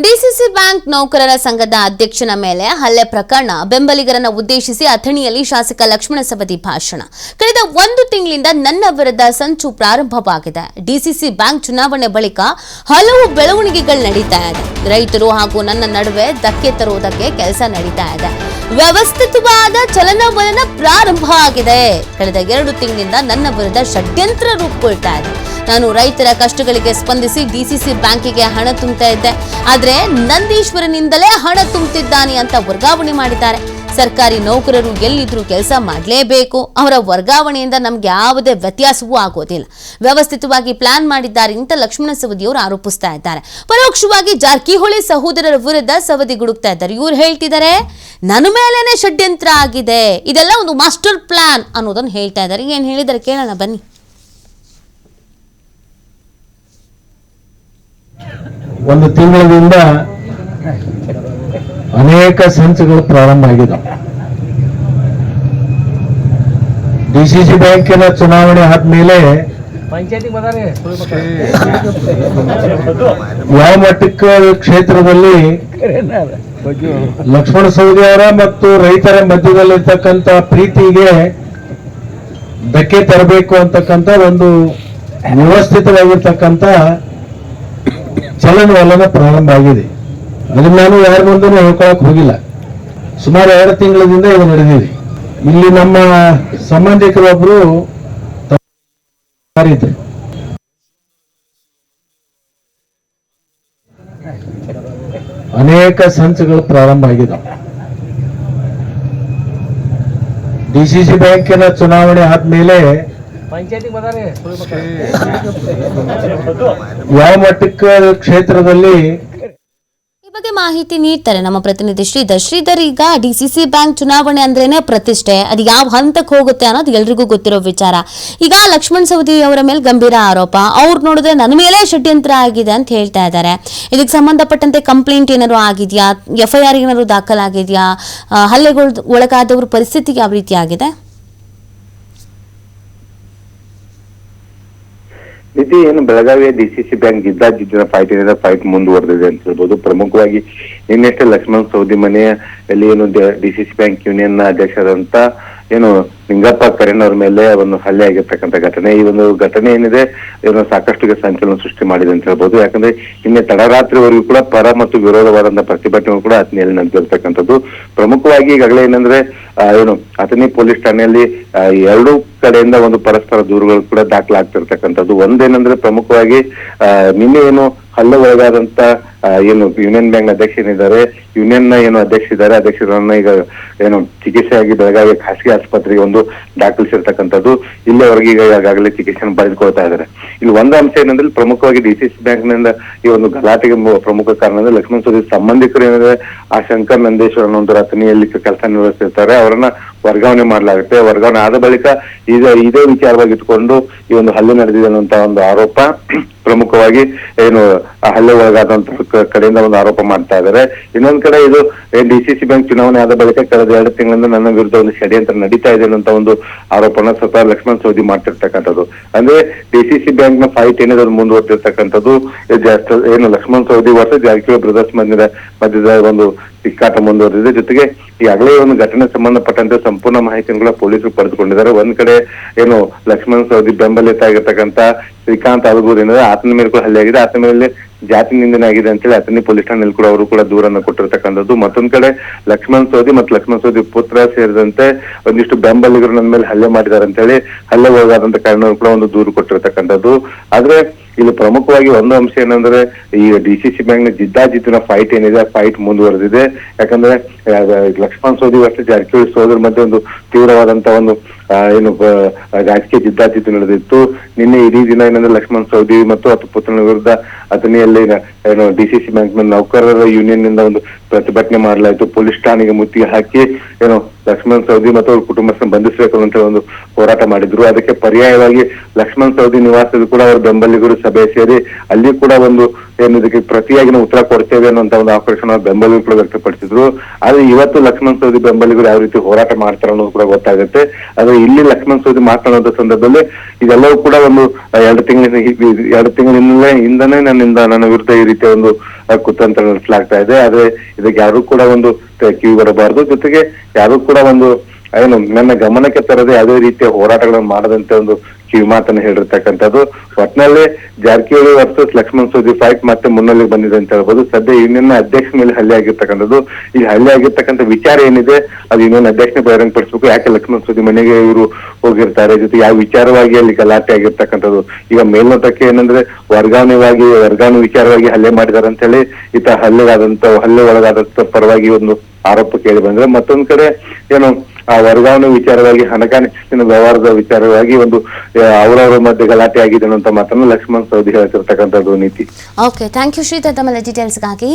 DCC bank ನೌಕರರ ಸಂಘದ ಅಧ್ಯಕ್ಷನ ಮೇಲೆ ಹಲ್ಲೆ ಪ್ರಕರಣ. ಬೆಂಬಲಿಗರನ್ನು ಉದ್ದೇಶಿಸಿ ಅಥಣಿಯಲ್ಲಿ ಶಾಸಕ ಲಕ್ಷ್ಮಣ ಸವದಿ ಭಾಷಣ. ಕಳೆದ ಒಂದು ತಿಂಗಳಿಂದ ನನ್ನ ವಿರುದ್ಧ ಸಂಚು ಪ್ರಾರಂಭವಾಗಿದೆ. ಡಿಸಿಸಿ ಬ್ಯಾಂಕ್ ಚುನಾವಣೆ ಬಳಿಕ ಹಲವು ಬೆಳವಣಿಗೆಗಳು ನಡೀತಾ ಇದೆ. ರೈತರು ಹಾಗೂ ನನ್ನ ನಡುವೆ ಧಕ್ಕೆ ತರುವುದಕ್ಕೆ ಕೆಲಸ ನಡೀತಾ ಇದೆ. ವ್ಯವಸ್ಥಿತವಾದ ಚಲನವಲನ ಪ್ರಾರಂಭ ಆಗಿದೆ. ಕಳೆದ ಎರಡು ತಿಂಗಳಿಂದ ನನ್ನ ವಿರುದ್ಧ ಷಡ್ಯಂತ್ರ ರೂಪುಗೊಳ್ತಾ ಇದೆ. ನಾನು ರೈತರ ಕಷ್ಟಗಳಿಗೆ ಸ್ಪಂದಿಸಿ ಡಿಸಿಸಿ ಬ್ಯಾಂಕಿಗೆ ಹಣ ತುಂಬ್ತಾ ಇದ್ದೆ. ಆದ್ರೆ ನಂದೀಶ್ವರನಿಂದಲೇ ಹಣ ತುಂಬುತ್ತಿದ್ದಾನೆ ಅಂತ ವರ್ಗಾವಣೆ ಮಾಡಿದ್ದಾರೆ. ಸರ್ಕಾರಿ ನೌಕರರು ಎಲ್ಲಿದ್ರೂ ಕೆಲಸ ಮಾಡಲೇಬೇಕು. ಅವರ ವರ್ಗಾವಣೆಯಿಂದ ನಮ್ಗೆ ಯಾವುದೇ ವ್ಯತ್ಯಾಸವೂ ಆಗೋದಿಲ್ಲ. ವ್ಯವಸ್ಥಿತವಾಗಿ ಪ್ಲಾನ್ ಮಾಡಿದ್ದಾರೆ ಅಂತ ಲಕ್ಷ್ಮಣ ಸವದಿಯವರು ಆರೋಪಿಸ್ತಾ ಇದ್ದಾರೆ. ಪರೋಕ್ಷವಾಗಿ ಜಾರಕಿಹೊಳಿ ಸಹೋದರರ ವಿರುದ್ಧ ಸವದಿ ಗುಡುಕ್ತಾ ಇದ್ದಾರೆ. ಇವ್ರು ಹೇಳ್ತಿದ್ದಾರೆ, ನನ್ನ ಮೇಲೇನೆ ಷಡ್ಯಂತ್ರ ಆಗಿದೆ. ಇದೆಲ್ಲ ಒಂದು ಮಾಸ್ಟರ್ ಪ್ಲಾನ್ ಅನ್ನೋದನ್ನು ಹೇಳ್ತಾ ಇದ್ದಾರೆ. ಏನು ಹೇಳಿದ್ದಾರೆ ಕೇಳೋಣ ಬನ್ನಿ. ಒಂದು ತಿಂಗಳಿಂದ ಅನೇಕ ಸಂಸ್ಥೆಗಳು ಪ್ರಾರಂಭ ಆಗಿದೆ ಡಿಸಿಸಿ ಬ್ಯಾಂಕಿನ ಚುನಾವಣೆ ಆದ್ಮೇಲೆ ಯಾವ ಮಟ್ಟಕ್ಕೆ ಕ್ಷೇತ್ರದಲ್ಲಿ ಲಕ್ಷ್ಮಣ ಸವದಿ ಅವರ ಮತ್ತು ರೈತರ ಮಧ್ಯದಲ್ಲಿರ್ತಕ್ಕಂಥ ಪ್ರೀತಿಗೆ ಧಕ್ಕೆ ತರಬೇಕು ಅಂತಕ್ಕಂಥ ಒಂದು ವ್ಯವಸ್ಥಿತವಾಗಿರ್ತಕ್ಕಂಥ ಚಲನವಲನ ಪ್ರಾರಂಭ ಆಗಿದೆ. ಅದನ್ನ ನಾನು ಯಾರ ಮುಂದೆ ಹೇಳ್ಕೊಳಕ್ ಹೋಗಿಲ್ಲ. ಸುಮಾರು ಎರಡು ತಿಂಗಳಿಂದ ಇದು ನಡೆದಿದೆ. ಇಲ್ಲಿ ನಮ್ಮ ಸಂಬಂಧಿಕರೊಬ್ಬರು ಅನೇಕ ಸಂಚುಗಳು ಪ್ರಾರಂಭ ಆಗಿದೆ ಡಿಸಿಸಿ ಬ್ಯಾಂಕಿನ ಚುನಾವಣೆ ಆದ್ಮೇಲೆ ಯಾವ ಮಟ್ಟಕ್ಕೆ ಕ್ಷೇತ್ರದಲ್ಲಿ ಈ ಬಗ್ಗೆ ಮಾಹಿತಿ ನೀಡ್ತಾರೆ ನಮ್ಮ ಪ್ರತಿನಿಧಿ ಶ್ರೀಧರ್. ಶ್ರೀಧರ್ ಈಗ ಡಿಸಿಸಿ ಬ್ಯಾಂಕ್ ಚುನಾವಣೆ ಅಂದ್ರೇನೆ ಪ್ರತಿಷ್ಠೆ. ಅದು ಯಾವ ಹಂತಕ್ಕೆ ಹೋಗುತ್ತೆ ಅನ್ನೋದು ಎಲ್ರಿಗೂ ಗೊತ್ತಿರೋ ವಿಚಾರ. ಈಗ ಲಕ್ಷ್ಮಣ್ ಸವದಿ ಅವರ ಮೇಲೆ ಗಂಭೀರ ಆರೋಪ. ಅವ್ರು ನೋಡಿದ್ರೆ ನನ್ನ ಮೇಲೆ ಷಡ್ಯಂತ್ರ ಆಗಿದೆ ಅಂತ ಹೇಳ್ತಾ ಇದ್ದಾರೆ. ಇದಕ್ಕೆ ಸಂಬಂಧಪಟ್ಟಂತೆ ಕಂಪ್ಲೇಂಟ್ ಏನಾದ್ರು ಆಗಿದೆಯಾ? ಎಫ್ ಐ ಆರ್ ಏನಾದ್ರು ದಾಖಲಾಗಿದೆಯಾ? ಹಲ್ಲೆಗಳ ಹಲ್ಲೆಗಳು ಒಳಗಾದವ್ರ ಪರಿಸ್ಥಿತಿ ಯಾವ ರೀತಿ ಆಗಿದೆ? ನಿಧಿ ಏನು ಬೆಳಗಾವಿಯ ಡಿಸಿಸಿ ಬ್ಯಾಂಕ್ ಜಿದ್ದಾಜಿದ್ದಿನ ಫೈಟ್ ಏನಿದೆ ಫೈಟ್ ಮುಂದುವರೆದಿದೆ ಅಂತ ಹೇಳ್ಬೋದು. ಪ್ರಮುಖವಾಗಿ ನಿನ್ನೆಷ್ಟೇ ಲಕ್ಷ್ಮಣ್ ಸೌದಿ ಮನೆಯಲ್ಲಿ ಏನು ಡಿಸಿಸಿ ಬ್ಯಾಂಕ್ ಯೂನಿಯನ್ನ ಅಧ್ಯಕ್ಷರಾದಂತ ಏನು ನಿಂಗಪ್ಪ ಕರೆನ್ ಅವ್ರ ಮೇಲೆ ಒಂದು ಹಲ್ಲೆ ಆಗಿರ್ತಕ್ಕಂಥ ಘಟನೆ. ಈ ಒಂದು ಘಟನೆ ಏನಿದೆ ಏನು ಸಾಕಷ್ಟು ಸಂಚಲನ ಸೃಷ್ಟಿ ಮಾಡಿದೆ ಅಂತ ಹೇಳ್ಬೋದು. ಯಾಕಂದ್ರೆ ನಿನ್ನೆ ತಡರಾತ್ರಿವರೆಗೂ ಕೂಡ ಪರ ಮತ್ತು ವಿರೋಧವಾದಂತಹ ಪ್ರತಿಭಟನೆ ಕೂಡ ಅತ್ನಿಯಲ್ಲಿ ನಡೆದಿರ್ತಕ್ಕಂಥದ್ದು. ಪ್ರಮುಖವಾಗಿ ಈಗಾಗಲೇ ಏನಂದ್ರೆ ಏನು ಅಥಣಿ ಪೊಲೀಸ್ ಠಾಣೆಯಲ್ಲಿ ಎರಡೂ ಕಡೆಯಿಂದ ಒಂದು ಪರಸ್ಪರ ದೂರುಗಳು ಕೂಡ ದಾಖಲಾಗ್ತಿರ್ತಕ್ಕಂಥದ್ದು. ಒಂದೇನಂದ್ರೆ ಪ್ರಮುಖವಾಗಿ ನಿನ್ನೆ ಏನು ಹಲ್ಲೆ ಒಳಗಾದಂತ ಏನು ಯೂನಿಯನ್ ಬ್ಯಾಂಕ್ ಅಧ್ಯಕ್ಷ ಏನಿದ್ದಾರೆ ಯೂನಿಯನ್ನ ಏನು ಅಧ್ಯಕ್ಷ ಇದ್ದಾರೆ. ಅಧ್ಯಕ್ಷರನ್ನ ಈಗ ಏನು ಚಿಕಿತ್ಸೆಯಾಗಿ ಬೆಳಗಾವಿ ಖಾಸಗಿ ಆಸ್ಪತ್ರೆಗೆ ಒಂದು ದಾಖಲಿಸಿರ್ತಕ್ಕಂಥದ್ದು. ಇಲ್ಲಿವರೆಗೆ ಈಗ ಈಗಾಗಲೇ ಚಿಕಿತ್ಸೆಯನ್ನು ಪಡೆದುಕೊಳ್ತಾ ಇದ್ದಾರೆ. ಇಲ್ಲಿ ಒಂದು ಅಂಶ ಏನಂದ್ರೆ ಪ್ರಮುಖವಾಗಿ ಡಿ ಸಿ ಬ್ಯಾಂಕ್ನಿಂದ ಈ ಒಂದು ಗಲಾಟೆಗೆ ಪ್ರಮುಖ ಕಾರಣ ಅಂದ್ರೆ ಲಕ್ಷ್ಮಣ ಸೋದಿ ಸಂಬಂಧಿಕರು ಏನಂದ್ರೆ ಆ ಶಂಕರ್ ನಂದೇಶ್ವರ ಒಂದು ರಚನೆಯಲ್ಲಿ ಕೆಲಸ ನಿರ್ವಹಿಸಿರ್ತಾರೆ ಅವರನ್ನ ವರ್ಗಾವಣೆ ಮಾಡಲಾಗುತ್ತೆ. ವರ್ಗಾವಣೆ ಆದ ಬಳಿಕ ಈಗ ಇದೇ ವಿಚಾರವಾಗಿ ಇಟ್ಕೊಂಡು ಈ ಒಂದು ಹಲ್ಲೆ ನಡೆದಿದೆ ಅನ್ನುವಂತ ಒಂದು ಆರೋಪ. ಪ್ರಮುಖವಾಗಿ ಏನು ಹಲ್ಲೆ ಒಳಗಾದಂತ ಕಡೆಯಿಂದ ಒಂದು ಆರೋಪ ಮಾಡ್ತಾ ಇದ್ದಾರೆ ಇನ್ನೊಂದ್ ಕಡೆ ಇದು ಡಿಸಿಸಿ ಬ್ಯಾಂಕ್ ಚುನಾವಣೆ ಆದ ಬಳಿಕ ಕಳೆದ ಎರಡು ತಿಂಗಳಿಂದ ನನ್ನ ವಿರುದ್ಧ ಒಂದು ಷಡ್ಯಂತ್ರ ನಡೀತಾ ಇದೆ ಅನ್ನೋ ಒಂದು ಆರೋಪನ ಸ್ವತಃ ಲಕ್ಷ್ಮಣ್ ಸೌದಿ ಮಾಡ್ತಿರ್ತಕ್ಕಂಥದ್ದು. ಅಂದ್ರೆ ಡಿಸಿಸಿ ಬ್ಯಾಂಕ್ನ ಫೈಟ್ ಏನಿದೆ ಅದು ಮುಂದುವರೆದಿರ್ತಕ್ಕಂಥದ್ದು. ಏನು, ಲಕ್ಷ್ಮಣ್ ಸೌದಿ ವರ್ಷ ಜಾರಕಿಹೊಳಿ ಬ್ರದರ್ಸ್ ಮಧ್ಯದ ಮಧ್ಯದ ಒಂದು ತಿಕ್ಕಾಟ ಮುಂದುವರೆದಿದೆ. ಜೊತೆಗೆ ಈಗಾಗಲೇ ಒಂದು ಘಟನೆ ಸಂಬಂಧಪಟ್ಟಂತೆ ಸಂಪೂರ್ಣ ಮಾಹಿತಿಯನ್ನು ಕೂಡ ಪೊಲೀಸರು ಪಡೆದುಕೊಂಡಿದ್ದಾರೆ. ಒಂದ್ ಕಡೆ, ಏನು, ಲಕ್ಷ್ಮಣ್ ಸೌದಿ ಬೆಂಬಲಿತ ಆಗಿರ್ತಕ್ಕಂಥ ಶ್ರೀಕಾಂತ್ ಅಲಗೂರ್ ಏನಿದೆ ಆತನ ಮೇಲೆ ಕೂಡ ಹಲ್ಲೆ ಆಗಿದೆ. ಆತನ ಮೇಲೆ ಜಾತಿ ನಿಂದನೆ ಆಗಿದೆ ಅಂತೇಳಿ ಅತನಿ ಪೊಲೀಸ್ ಠಾಣೆಯಲ್ಲಿ ಕೂಡ ಅವರು ಕೂಡ ದೂರನ್ನು ಕೊಟ್ಟಿರ್ತಕ್ಕಂಥದ್ದು. ಮತ್ತೊಂದ್ ಕಡೆ ಲಕ್ಷ್ಮಣ್ ಸೋದಿ ಮತ್ತು ಲಕ್ಷ್ಮಣ್ ಸೋದಿ ಪುತ್ರ ಸೇರಿದಂತೆ ಒಂದಿಷ್ಟು ಬೆಂಬಲಿಗರು ನನ್ನ ಮೇಲೆ ಹಲ್ಲೆ ಮಾಡಿದ್ದಾರೆ ಅಂತೇಳಿ ಹಲ್ಲೆ ಒಳಗಾದಂತ ಕಾರಣ ಕೂಡ ಒಂದು ದೂರು ಕೊಟ್ಟಿರ್ತಕ್ಕಂಥದ್ದು. ಆದ್ರೆ ಇಲ್ಲಿ ಪ್ರಮುಖವಾಗಿ ಒಂದು ಅಂಶ ಏನಂದ್ರೆ ಈ ಡಿ ಸಿ ಬ್ಯಾಂಕ್ನ ಜಿದ್ದಾಜಿದ್ದಿನ ಫೈಟ್ ಏನಿದೆ, ಆ ಫೈಟ್ ಮುಂದುವರೆದಿದೆ. ಯಾಕಂದ್ರೆ ಲಕ್ಷ್ಮಣ್ ಸೋದಿ ವರ್ಷ ಜಾರಕಿಹೊಳಿ ಸೋದರ ಮಧ್ಯೆ ಒಂದು ತೀವ್ರವಾದಂತ ಒಂದು ಏನು ರಾಜಕೀಯ ಜಿದ್ದಾಜಿದ್ದು ನಡೆದಿತ್ತು. ನಿನ್ನೆ ಇಡೀ ದಿನ ಏನಂದ್ರೆ ಲಕ್ಷ್ಮಣ್ ಸೌದಿ ಮತ್ತು ಆತ ಪುತ್ರನ ವಿರುದ್ಧ ಅಥಣಿಯಲ್ಲಿ ಏನು ಸಿ ಬ್ಯಾಂಕ್ನ ನೌಕರರ ಯೂನಿಯನ್ನಿಂದ ಒಂದು ಪ್ರತಿಭಟನೆ ಮಾಡಲಾಯಿತು. ಪೊಲೀಸ್ ಠಾಣೆಗೆ ಮುತ್ತಿಗೆ ಹಾಕಿ, ಏನು ಲಕ್ಷ್ಮಣ್ ಸೌದಿ ಮತ್ತು ಅವ್ರ ಕುಟುಂಬಸ್ಥನ ಬಂಧಿಸಬೇಕು ಅಂತ ಒಂದು ಹೋರಾಟ ಮಾಡಿದ್ರು. ಅದಕ್ಕೆ ಪರ್ಯಾಯವಾಗಿ ಲಕ್ಷ್ಮಣ್ ಸೌದಿ ನಿವಾಸದ ಕೂಡ ಅವರ ಬೆಂಬಲಿಗರು ಸಭೆ ಸೇರಿ ಅಲ್ಲಿ ಕೂಡ ಒಂದು ಏನು ಇದಕ್ಕೆ ಪ್ರತಿಯಾಗಿ ಉತ್ತರ ಕೊಡ್ತೇವೆ ಅನ್ನೋಂತ ಒಂದು ಆಪರೇಷನ್ ಬೆಂಬಲಿಗರು ಕೂಡ ವ್ಯಕ್ತಪಡಿಸಿದ್ರು. ಆದ್ರೆ ಇವತ್ತು ಲಕ್ಷ್ಮಣ್ ಸೌದಿ ಬೆಂಬಲಿಗರು ಯಾವ ರೀತಿ ಹೋರಾಟ ಮಾಡ್ತಾರೆ ಅನ್ನೋದು ಕೂಡ ಗೊತ್ತಾಗುತ್ತೆ. ಆದ್ರೆ ಇಲ್ಲಿ ಲಕ್ಷ್ಮಣ್ ಸೌದಿ ಮಾತನಾಡುವಂತ ಸಂದರ್ಭದಲ್ಲಿ ಇದೆಲ್ಲವೂ ಕೂಡ ಒಂದು ಎರಡು ತಿಂಗಳಿನ ಎರಡು ತಿಂಗಳಿಂದಲೇ ಹಿಂದನೇ ನನ್ನಿಂದ ನನ್ನ ವಿರುದ್ಧ ಈ ರೀತಿಯ ಒಂದು ಕುತಂತ್ರ ನಡೆಸಲಾಗ್ತಾ ಇದೆ. ಆದ್ರೆ ಇದಕ್ಕೆ ಯಾರು ಕೂಡ ಒಂದು ಕಿವಿ ಬರಬಾರದು. ಜೊತೆಗೆ ಯಾರು ಕೂಡ ಒಂದು ಏನು, ನನ್ನ ಗಮನಕ್ಕೆ ತರದೆ ಯಾವುದೇ ರೀತಿಯ ಹೋರಾಟಗಳನ್ನು ಮಾಡದಂತೆ ಒಂದು ಕಿವಿ ಮಾತನ್ನ ಹೇಳಿರ್ತಕ್ಕಂಥದ್ದು. ಒಟ್ನಲ್ಲಿ ಜಾರಕಿಹೊಳಿ ವರ್ಸಸ್ ಲಕ್ಷ್ಮಣ್ ಸೋದಿ ಫೈಟ್ ಮತ್ತೆ ಮುನ್ನೆಲೆಗೆ ಬಂದಿದೆ ಅಂತ ಹೇಳ್ಬೋದು. ಸದ್ಯ ಯೂನಿಯನ್ ಅಧ್ಯಕ್ಷ ಮೇಲೆ ಹಲ್ಲೆ ಆಗಿರ್ತಕ್ಕಂಥದ್ದು. ಈ ಹಲ್ಲೆ ಆಗಿರ್ತಕ್ಕಂಥ ವಿಚಾರ ಏನಿದೆ, ಅದು ಯೂನಿಯನ್ ಅಧ್ಯಕ್ಷನೇ ಬಹಿರಂಗಪಡಿಸಬೇಕು. ಯಾಕೆ ಲಕ್ಷ್ಮಣ್ ಸೋದಿ ಮನೆಗೆ ಇವರು ಹೋಗಿರ್ತಾರೆ? ಜೊತೆ ಯಾವ ವಿಚಾರವಾಗಿ ಅಲ್ಲಿ ಗಲಾಟೆ ಆಗಿರ್ತಕ್ಕಂಥದ್ದು. ಈಗ ಮೇಲ್ನೋಟಕ್ಕೆ ಏನಂದ್ರೆ, ವರ್ಗಾವಣೆವಾಗಿ, ವರ್ಗಾವಣೆ ವಿಚಾರವಾಗಿ ಹಲ್ಲೆ ಮಾಡಿದಾರೆ ಅಂತ ಹೇಳಿ, ಈತ ಹಲ್ಲೆಗಾದಂತ ಹಲ್ಲೆ ಒಳಗಾದಂತ ಪರವಾಗಿ ಒಂದು ಆರೋಪ ಕೇಳಿ ಬಂದ್ರೆ ಮತ್ತೊಂದ್ ಕಡೆ ಏನು ಆ ವರ್ಗಾವಣೆ ವಿಚಾರವಾಗಿ, ಹಣಕಾಸಿನ ವ್ಯವಹಾರದ ವಿಚಾರವಾಗಿ ಒಂದು ಅವರವರ ಮಧ್ಯೆ ಗಲಾಟೆ ಆಗಿದೆ ಅಂತ ಮಾತನ್ನು ಲಕ್ಷ್ಮಣ್ ಸೌದಿ ಹೇಳ್ತಿರ್ತಕ್ಕಂಥದ್ದು ನೀತಿ. ಓಕೆ ಥ್ಯಾಂಕ್ ಯು ಶ್ರೀಧರ್ ತಮ್ಮ ಡೀಟೇಲ್ಸ್ಗಾಗಿ